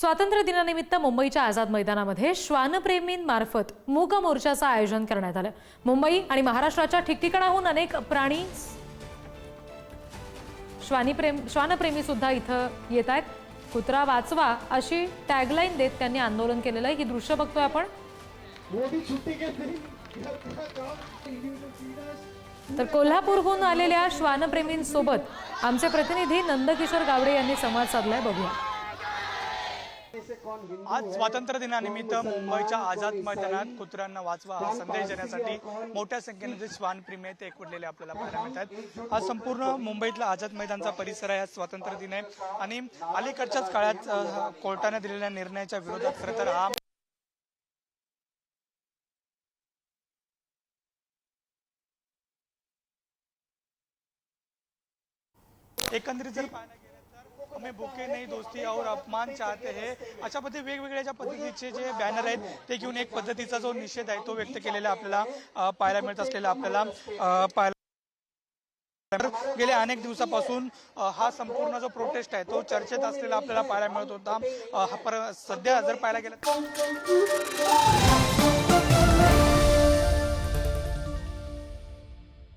स्वातंत्र्य दिनानिमित्त मुंबईच्या आझाद मैदानामध्ये श्वानप्रेमींमार्फत मूक मोर्चाचं आयोजन करण्यात आलं. मुंबई आणि महाराष्ट्राच्या ठिकठिकाणाहून अनेक प्राणी श्वानीप्रेम श्वानप्रेमी सुद्धा इथं येत आहेत कुत्रा वाचवा अशी टॅगलाईन देत त्यांनी आंदोलन केलेलं आहे. ही दृश्य बघतोय आपण. तर कोल्हापूरहून आलेल्या श्वानप्रेमींसोबत आमचे प्रतिनिधी नंदकिशोर गावडे यांनी संवाद साधलाय. बघूया. आज स्वातंत्र्य दिनानिमित्त मुंबईच्या आझाद मैदानात कुत्र्यांना वाचवा हा संदेश देण्यासाठी मोठ्या संख्येने जे श्वान प्रेमी आहेत ते एकवटलेले आपल्याला पाहायला मिळतात. हा संपूर्ण मुंबईतला आझाद मैदानचा परिसर आहे. आज स्वातंत्र्य दिन आहे. आणि अलीकडच्याच काळात कोर्टाने दिलेल्या निर्णयाच्या विरोधात खरं तर हा एकंदरीत जर पाहायला गेलं भुके नाही दोस्ती और अपमान चाहते हे। अशा पद्धती वेगवेगळ्या ज्या पद्धतीचे जे बॅनर आहेत ते घेऊन एक पद्धतीचा जो निषेध आहे तो व्यक्त केलेला आपल्याला. पाहायला मिळत असलेला आपल्याला. पाहायला गेल्या अनेक दिवसापासून हा संपूर्ण जो प्रोटेस्ट आहे तो चर्चेत असलेला आपल्याला पाहायला मिळत होता. पर सध्या जर पाहायला गेलं